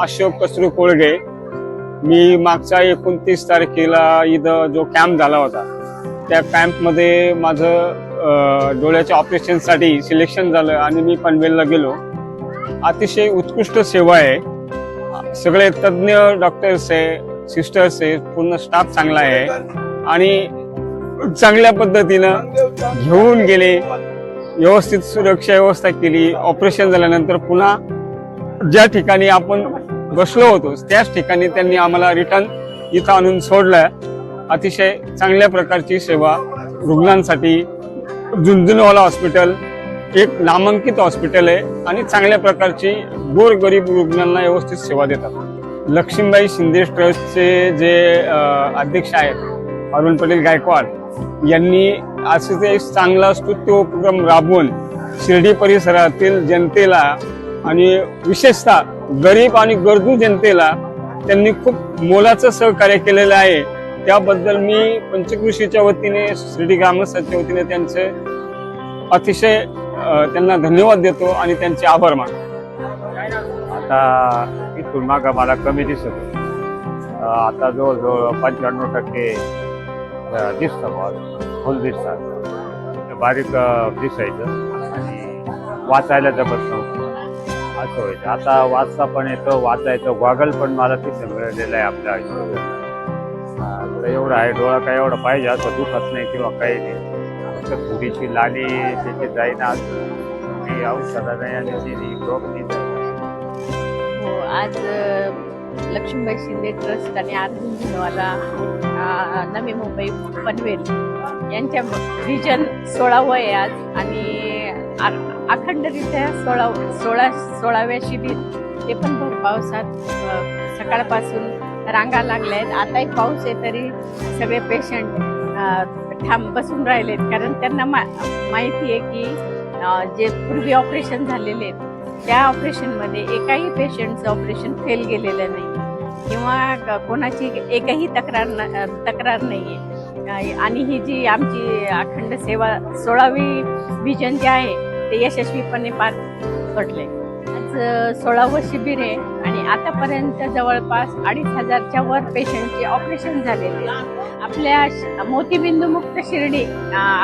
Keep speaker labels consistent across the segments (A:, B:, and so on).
A: अशोक कसरू कोळगे. मी मागच्या एकोणतीस तारखेला इथं जो कॅम्प झाला होता त्या कॅम्पमध्ये माझं डोळ्याच्या ऑपरेशनसाठी सिलेक्शन झालं आणि मी पनवेलला गेलो. अतिशय उत्कृष्ट सेवा आहे. सगळे तज्ज्ञ डॉक्टर्स आहे सिस्टर्स आहे पूर्ण स्टाफ चांगला आहे. आणि चांगल्या पद्धतीनं घेऊन गेले व्यवस्थित सुरक्षा व्यवस्था केली. ऑपरेशन झाल्यानंतर पुन्हा ज्या ठिकाणी आपण बसलो होतो. त्याच ठिकाणी त्यांनी आम्हाला रिटर्न इथं आणून सोडलं अतिशय चांगल्या प्रकारची सेवा रुग्णांसाठी. झुंझुनवाला हॉस्पिटल एक नामांकित हॉस्पिटल आहे आणि चांगल्या प्रकारची गोरगरीब रुग्णांना व्यवस्थित सेवा देतात. लक्ष्मीबाई शिंदे ट्रस्टचे जे अध्यक्ष आहेत अरुण पटेल गायकवाड यांनी असं एक चांगला स्तुत्य उपक्रम राबवून शिर्डी परिसरातील जनतेला आणि विशेषतः गरीब आणि गरजू जनतेला त्यांनी खूप मोलाचं सहकार्य केलेलं आहे. त्याबद्दल मी पंचकृषीच्या वतीने शिर्डी ग्रामस्थांच्या वतीने त्यांचे अतिशय त्यांना धन्यवाद देतो आणि त्यांचे आभार मानतो.
B: आता इथून मागं मला कमी दिसत. आता जवळजवळ पंच्याण्णव टक्के अं, दिसतं फुल दिसतात बारीक दिसायचं. आणि वाचायला जमत नव्हतं. असं व्हायचं आता वाचता पण येतं वाचायचं गॉगल पण मला तिथे संग्रहलेलं आहे आपल्या आयुष्यात तर एवढं आहे डोळा काय एवढं पाहिजे असं दुखत नाही किंवा काही नाही. फक्त थोडीशी लाली त्याची जाईना असं ती नाही आणि ती रोग नाही
C: हो आज लक्ष्मीबाई शिंदे ट्रस्ट आणि अर्जुन झिनवाला नवी मुंबई पनवेल. यांच्या रिजन सोळावं आहे आज. आणि अखंडरित्या सोळा सोळा सोळाव्या शिबिर ते पण भर पावसात सकाळपासून रांगा लागल्या आहेत. आताही पाऊस आहे तरी सगळे पेशंट थांब बसून राहिलेत. कारण त्यांना मा माहिती आहे की जे पूर्वी ऑपरेशन झालेले आहेत त्या ऑपरेशनमध्ये एकाही पेशंटचं ऑपरेशन फेल गेलेलं नाही. किंवा क- कोणाची एकही तक्रार न तक्रार नाही आहे आणि ही जी आमची अखंड सेवा सोळावी विजन जे आहे ते यशस्वीपणे पार पडले. आज सोळावं शिबिर आहे आणि आतापर्यंत जवळपास अडीच हजारच्या वर पेशंटचे ऑपरेशन झालेले आपल्या श- मोतीबिंदू शिर्डी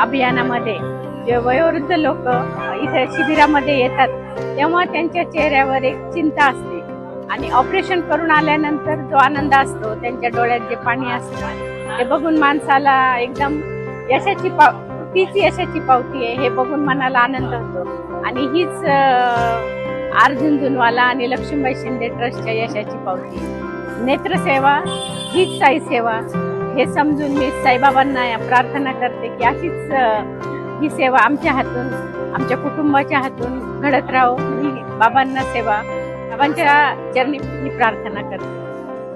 C: अभियानामध्ये जे वयोवृद्ध लोक इथे शिबिरामध्ये येतात तेव्हा त्यांच्या चेहऱ्यावर एक चिंता असते. आणि ऑपरेशन करून आल्यानंतर जो आनंद असतो त्यांच्या डोळ्यात जे पाणी असतं ते बघून माणसाला एकदम यशाची पा तीच यशाची पावती आहे हे बघून मनाला आनंद होतो. आणि हीच अर्जुन जुनवाला आणि लक्ष्मीबाई शिंदे ट्रस्टच्या यशाची पावती आहे. नेत्रसेवा हीच साई सेवा हे समजून मी साईबाबांना प्रार्थना करते की अशीच ही सेवा आमच्या हातून आमच्या कुटुंबाच्या हातून घडत राहो. ही बाबांना सेवा बाबांच्या चरणी मी प्रार्थना करते.